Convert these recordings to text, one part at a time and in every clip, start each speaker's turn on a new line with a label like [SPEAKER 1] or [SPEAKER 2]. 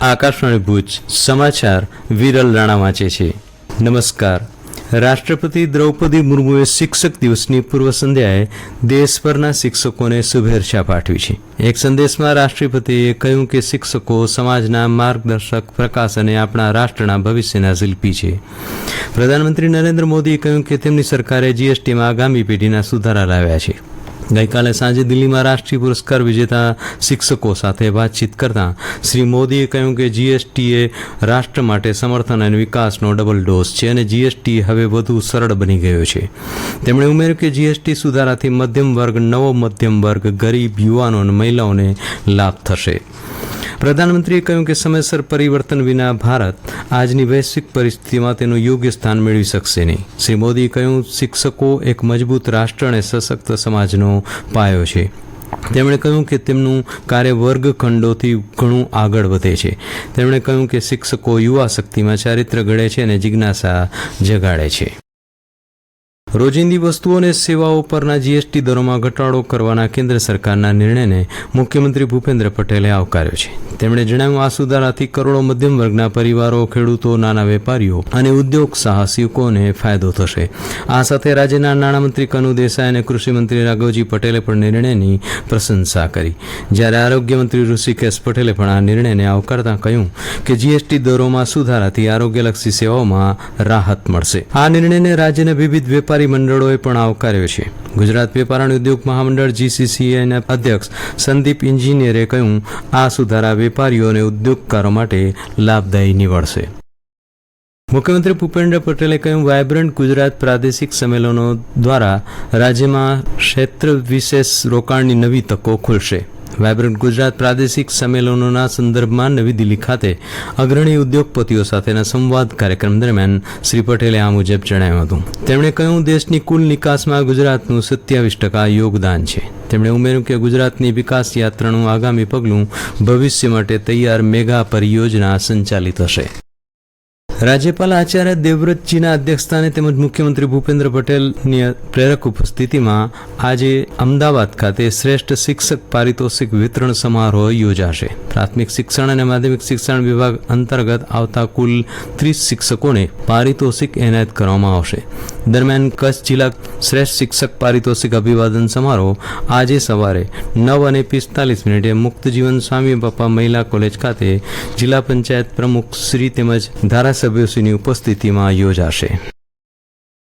[SPEAKER 1] આકાશવાણી ભુજ સમાચાર વિરલ રાણા વાંચે છે. નમસ્કાર. રાષ્ટ્રપતિ દ્રૌપદી મુર્મુએ શિક્ષક દિવસની પૂર્વ સંધ્યાએ દેશભરના શિક્ષકોને શુભેચ્છા પાઠવી છે. એક સંદેશમાં રાષ્ટ્રપતિએ કહ્યું કે શિક્ષકો સમાજના માર્ગદર્શક, પ્રકાશ અને આપણા રાષ્ટ્રના ભવિષ્યના શિલ્પી છે. પ્રધાનમંત્રી નરેન્દ્ર મોદીએ કહ્યું કે તેમની સરકારે જીએસટીમાં આગામી પેઢીના સુધારા લાવ્યા છે. ગઈકાલે સાંજે દિલ્હીમાં રાષ્ટ્રીય પુરસ્કાર વિજેતા શિક્ષકો સાથે વાતચીત કરતાં શ્રી મોદીએ કહ્યું કે જીએસટીએ રાષ્ટ્ર માટે સમર્થન અને વિકાસનો ડબલ ડોઝ છે અને જીએસટી હવે વધુ સરળ બની ગયો છે. તેમણે ઉમેર્યું કે જીએસટી સુધારાથી મધ્યમ વર્ગ, નવો મધ્યમ વર્ગ, ગરીબ યુવાનો અને મહિલાઓને લાભ થશે. પ્રધાનમંત્રીએ કહ્યું કે સમયસર પરિવર્તન વિના ભારત આજની વૈશ્વિક પરિસ્થિતિમાં તેનું યોગ્ય સ્થાન મેળવી શકશે નહીં. શ્રી મોદીએ કહ્યું, શિક્ષકો એક મજબૂત રાષ્ટ્ર અને સશક્ત સમાજનો પાયો છે. તેમણે કહ્યું કે તેમનું કાર્ય વર્ગખંડોથી ઘણું આગળ વધે છે. તેમણે કહ્યું કે શિક્ષકો યુવા શક્તિમાં ચારિત્ર ઘડે છે અને જિજ્ઞાસા જગાડે છે. રોજિંદી વસ્તુઓ અને સેવાઓ પરના જીએસટી દરોમાં ઘટાડો કરવાના કેન્દ્ર સરકારના નિર્ણયને મુખ્યમંત્રી ભૂપેન્દ્ર પટેલે આવકાર્યો છે. તેમણે જણાવ્યું, આ સુધારાથી કરોડો મધ્યમ વર્ગના પરિવારો, ખેડૂતો, નાના વેપારીઓ અને ઉદ્યોગ સાહસિકોને ફાયદો થશે. આ સાથે રાજ્યના નાણામંત્રી કનુ દેસાઈ અને કૃષિમંત્રી રાઘવજી પટેલે પણ નિર્ણયની પ્રશંસા કરી. જ્યારે આરોગ્યમંત્રી ઋષિકેશ પટેલે પણ આ નિર્ણયને આવકારતા કહ્યું કે જીએસટી દરોમાં સુધારાથી આરોગ્યલક્ષી સેવાઓમાં રાહત મળશે. આ નિર્ણયને રાજ્યના વિવિધ વેપારી મંડળોએ પણ આવકાર્યો છે. ગુજરાત વેપાર અને ઉદ્યોગ મહામંડળ જીસીસીએના અધ્યક્ષ સંદીપ ઇન્જિનિયરે કહ્યું, આ સુધારા વેપારીઓ અને ઉદ્યોગકારો માટે લાભદાયી નીવડશે. મુખ્યમંત્રી ભૂપેન્દ્ર પટેલે કહ્યું, વાયબ્રન્ટ ગુજરાત પ્રાદેશિક સંમેલનો દ્વારા રાજ્યમાં ક્ષેત્ર વિશેષ રોકાણની નવી તકો ખુલશે. વાયબ્રન્ટ ગુજરાત પ્રાદેશિક સંમેલનોના સંદર્ભમાં નવી દિલ્હી ખાતે અગ્રણી ઉદ્યોગપતિઓ સાથેના સંવાદ કાર્યક્રમ દરમિયાન શ્રી પટેલે આ મુજબ જણાવ્યું હતું. તેમણે કહ્યું, દેશની કુલ નિકાસમાં ગુજરાતનું સત્યાવીસ ટકા યોગદાન છે. તેમણે ઉમેર્યું કે ગુજરાતની વિકાસ યાત્રાનું આગામી પગલું ભવિષ્ય માટે તૈયાર મેગા પરિયોજના સંચાલિત હશે. રાજ્યપાલ આચાર્ય દેવવ્રતજીના અધ્યક્ષસ્થાને તેમજ મુખ્યમંત્રી ભૂપેન્દ્ર પટેલની પ્રેરક ઉપસ્થિતિમાં આજે અમદાવાદ ખાતે શ્રેષ્ઠ શિક્ષક પારિતોષિક વિતરણ સમારોહ યોજાશે. પ્રાથમિક શિક્ષણ અને માધ્યમિક શિક્ષણ વિભાગ અંતર્ગત આવતા કુલ ત્રીસ શિક્ષકોને પારિતોષિક એનાયત કરવામાં આવશે. દરમિયાન કચ્છ જિલ્લા શ્રેષ્ઠ શિક્ષક પારિતોષિક અભિવાદન સમારોહ આજે સવારે નવ અને પિસ્તાલીસ મિનિટે મુક્ત જીવન સ્વામી બાપા મહિલા કોલેજ ખાતે જિલ્લા પંચાયત પ્રમુખ શ્રી તેમજ ધારાસભ્યોશ્રીની ઉપસ્થિતિમાં યોજાશે.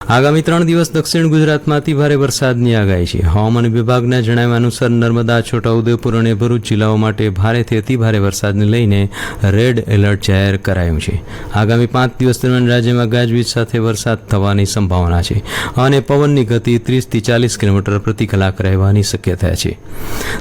[SPEAKER 1] આગામી ત્રણ દિવસ દક્ષિણ ગુજરાતમાં અતિ ભારે વરસાદની આગાહી છે. હવામાન વિભાગના જણાવ્યા અનુસાર નર્મદા, છોટાઉદેપુર અને ભરૂચ જિલ્લાઓ માટે ભારેથી અતિ ભારે વરસાદને લઈને રેડ એલર્ટ જાહેર કરાયું છે. આગામી પાંચ દિવસ દરમિયાન રાજ્યમાં ગાજવીજ સાથે વરસાદ થવાની સંભાવના છે અને પવનની ગતિ ત્રીસથી ચાલીસ કિલોમીટર પ્રતિ કલાક રહેવાની શક્યતા છે.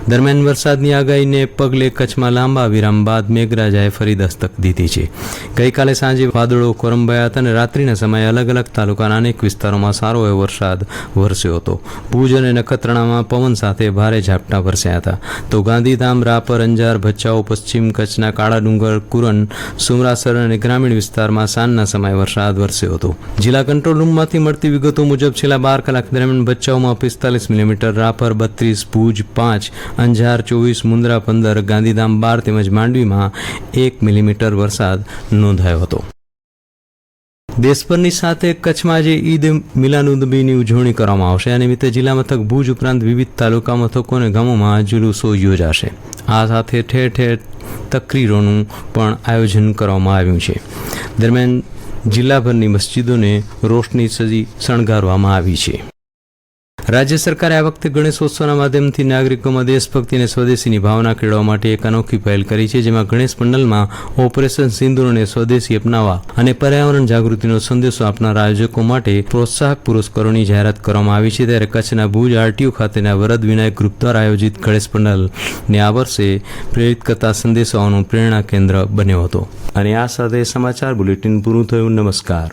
[SPEAKER 1] દરમિયાન વરસાદની આગાહીને પગલે કચ્છમાં લાંબા વિરામ બાદ મેઘરાજાએ ફરી દસ્તક દીધી છે. ગઈકાલે સાંજે વાદળો કોરંબાયા હતા અને રાત્રિના સમયે અલગ અલગ તાલુકાના અનેક વિસ્તારોમાં સારો એવો વરસાદ વરસ્યો હતો. ભુજ અને નખત્રાણામાં પવન સાથે ભારે ઝાપટા વરસ્યા હતા. તો ગાંધીધામ, રાપર, અંજાર, ભચાઉ, પશ્ચિમ કચ્છના કાળા ડુંગર કુરન સુમરાસર અને ગ્રામીણ વિસ્તારમાં સાંજના સમયે વરસાદ વરસ્યો હતો. જિલ્લા કંટ્રોલ રૂમમાંથી મળતી વિગતો મુજબ છેલ્લા બાર કલાક દરમિયાન ભચાઉમાં પિસ્તાલીસ મિલીમીટર, રાપર બત્રીસ, ભુજ પાંચ, અંજાર ચોવીસ, મુન્દ્રા પંદર, ગાંધીધામ બાર તેમજ માંડવીમાં એક મિલીમીટર વરસાદ નોંધાયો હતો. દેશભરની સાથે કચ્છમાં આજે ઈદ મિલાનુનબીની ઉજવણી કરવામાં આવશે. આ નિમિત્તે જિલ્લા મથક ભુજ ઉપરાંત વિવિધ તાલુકા મથકો અને ગામોમાં જુલુસો યોજાશે. આ સાથે ઠેર ઠેર તકરીરોનું પણ આયોજન કરવામાં આવ્યું છે. દરમિયાન જિલ્લાભરની મસ્જિદોને રોશની સજી શણગારવામાં આવી છે. રાજ્ય સરકારે આ વખતે ગણેશોત્સવના માધ્યમથી નાગરિકોમાં દેશભક્તિ અને સ્વદેશીની ભાવના કેળવવા માટે એક અનોખી પહેલ કરી છે, જેમાં ગણેશ પંડલમાં ઓપરેશન સિંદૂરને સ્વદેશી અપનાવવા અને પર્યાવરણ જાગૃતિનો સંદેશો આપનાર આયોજકો માટે પ્રોત્સાહક પુરસ્કારોની જાહેરાત કરવામાં આવી છે. ત્યારે કચ્છના ભુજ આરટીયુ ખાતેના વરદ વિનાયક ગ્રુપ દ્વારા આયોજિત ગણેશ પંડલને આ વર્ષે પ્રેરિત કરતા સંદેશાઓનું પ્રેરણા કેન્દ્ર બન્યો હતો. અને આ સાથે સમાચાર બુલેટિન પૂરું થયું. નમસ્કાર.